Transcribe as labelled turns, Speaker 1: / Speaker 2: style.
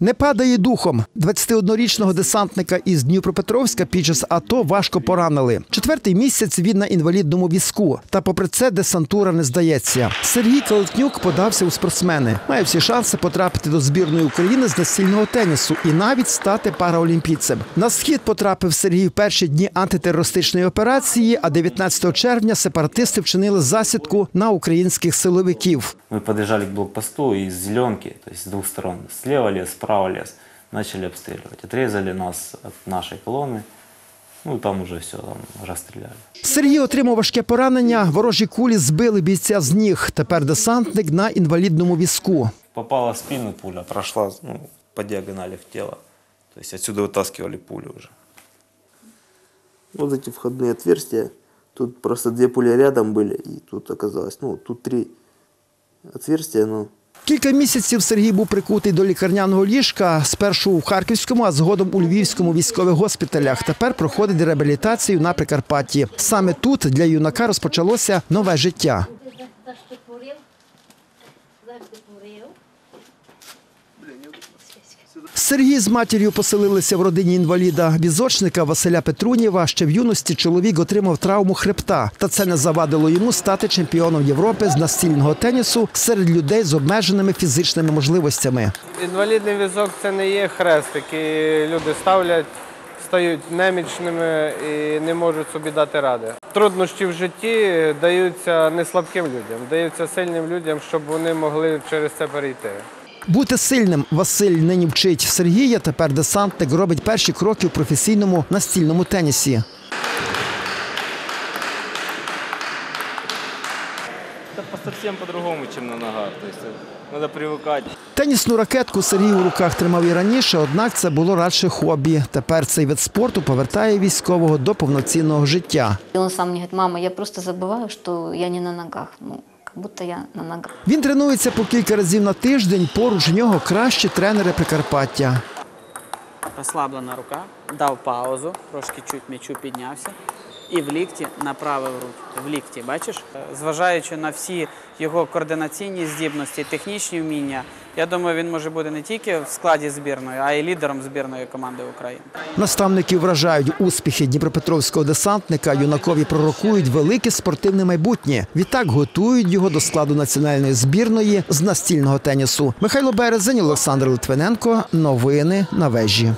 Speaker 1: Не падає духом. 21-річного десантника із Дніпропетровська під час АТО важко поранили. Четвертий місяць він на інвалідному візку. Та попри це десантура не здається. Сергій Калитнюк подався у спортсмени. Має всі шанси потрапити до збірної України з настільного тенісу і навіть стати параолімпійцем. На схід потрапив Сергій в перші дні антитерористичної операції, а 19 червня сепаратисти вчинили засідку на українських силовиків.
Speaker 2: Мы подъезжали к блокпосту из зеленки, то есть с двух сторон, слева лес, справа лес, начали обстреливать. Отрезали нас от нашей колонны, ну там уже все, там расстреляли.
Speaker 1: Сергій отримав важке поранення. Ворожі кулі збили бійця з ніг. Тепер десантник на інвалідному візку.
Speaker 2: Попала в спину пуля, прошла ну, по диагонали в тело. То есть отсюда вытаскивали пулю уже.
Speaker 3: Вот эти входные отверстия. Тут просто две пули рядом были, и тут оказалось, ну, тут три отверстия, но
Speaker 1: Кілька місяців Сергій був прикутий до лікарняного ліжка. Спершу у Харківському, а згодом у Львівському військових госпіталях. Тепер проходить реабілітацію на Прикарпатті. Саме тут для юнака розпочалося нове життя. Сергій з матір'ю поселилися в родині інваліда візочника Василя Петрунєва. Ще в юності чоловік отримав травму хребта, та це не завадило йому стати чемпіоном Європи з настільного тенісу серед людей з обмеженими фізичними можливостями.
Speaker 4: Інвалідний візок це не є хрест, який люди ставлять, стають немічними і не можуть собі дати ради. Труднощі в житті даються не слабким людям, даються сильним людям, щоб вони могли через це перейти.
Speaker 1: Бути сильним Василь нині вчить Сергія. Тепер десантник робить перші кроки у професійному настільному тенісі.
Speaker 5: Это совсем по-другому, чем на ногах. То есть э, надо привыкать.
Speaker 1: Тенісну ракетку Сергій у руках тримав і раніше, однак це було радше хобі. Тепер цей вид спорту повертає військового до повноцінного життя.
Speaker 6: И он сам мне говорит, мама, я просто забываю, что я не на ногах. Ну, как будто я на ногах.
Speaker 1: Він тренується по кілька разів на тиждень. Поруч нього кращі тренери Прикарпаття.
Speaker 7: Розслаблена рука, дав паузу, трошки чуть м'ячу піднявся. І в лікті направив руку. В лікті, бачиш? Е, Зважаючи на всі його координаційні здібності, технічні вміння, я думаю, він може бути не тільки в складі збірної, а й лідером збірної команди України.
Speaker 1: Наставники вражають успіхи дніпропетровського десантника. Юнакові пророкують велике спортивне майбутнє. Відтак готують його до складу національної збірної з настільного тенісу. Михайло Березень, Олександр Литвиненко. Новини на вежі.